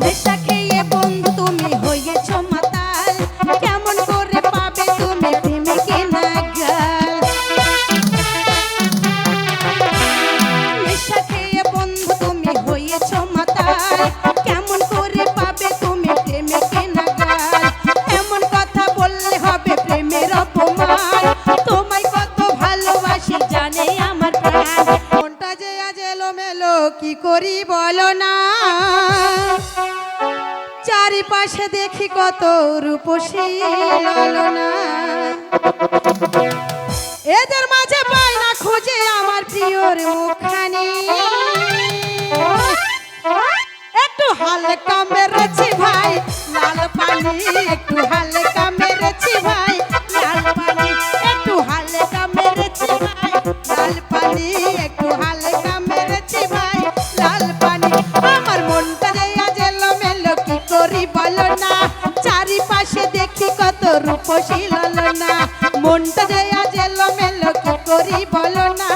নেশা বন্ধু তুমি হয়েছ মাতাল। কেমন করে তুমি প্রেমিকে নাগাল নেশা খেয়ে বন্ধু তুমি হয়েছ মাতাল। কেমন করে পাবে তুমি প্রেমিকে নাগাল এমন কথা বললে হবে প্রেমের অপমান। তোমায় কত ভালোবাসি জানে আমার প্রাণ। কি করি বলো না? চারিপাশে দেখি কত রূপসী ললনা। এদের মাঝে পাই না খুঁজে আমার প্রিয়র মুখখানি। একটু হালকা মেরেছি ভাই, লাল পানি, একটু হালকা রূপসী না মনটা যে আজ এলোমেলো, কি করি বলো না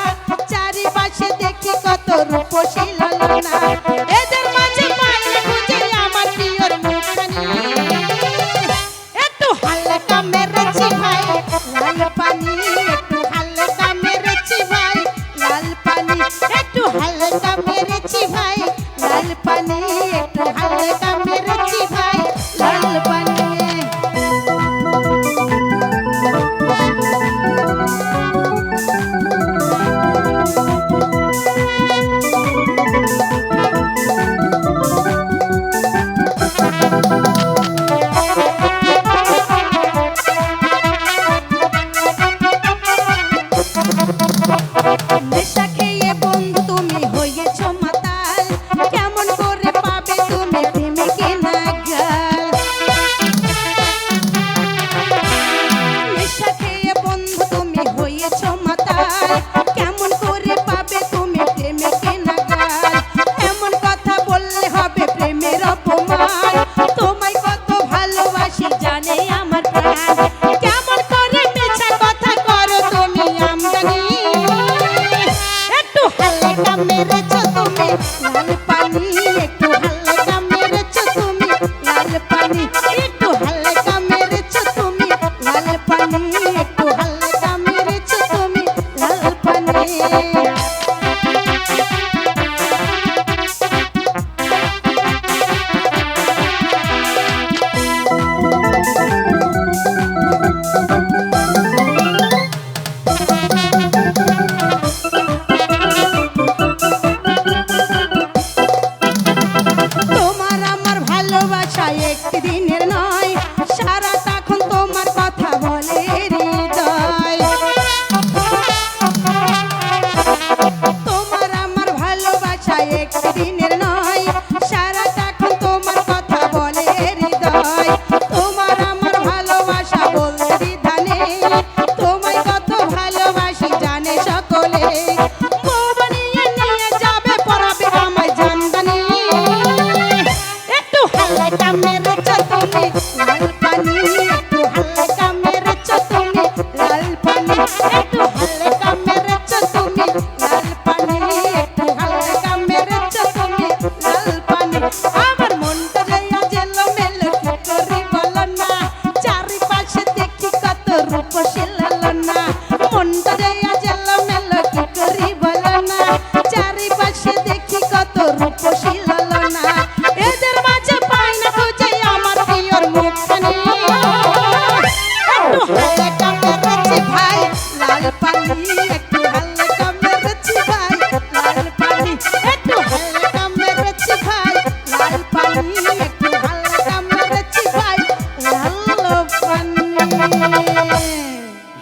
চারিপাশে দেখি কত রূপশীল ললনা। তোমায় কত ভালোবাসি জানে আমার তুমি একটি দিনের নয় সারা তখন তোমার কথা বলে হৃদয়। পশিল না মনটা দেয়া জেল মেল কি করি বল না চারিপাশে দেখি কত রূপশীল না এদের মাঝে পাই না খুঁজে আমার প্রিয়র মুখখানি একটু হালকা করেছে ভাই লাল পাখি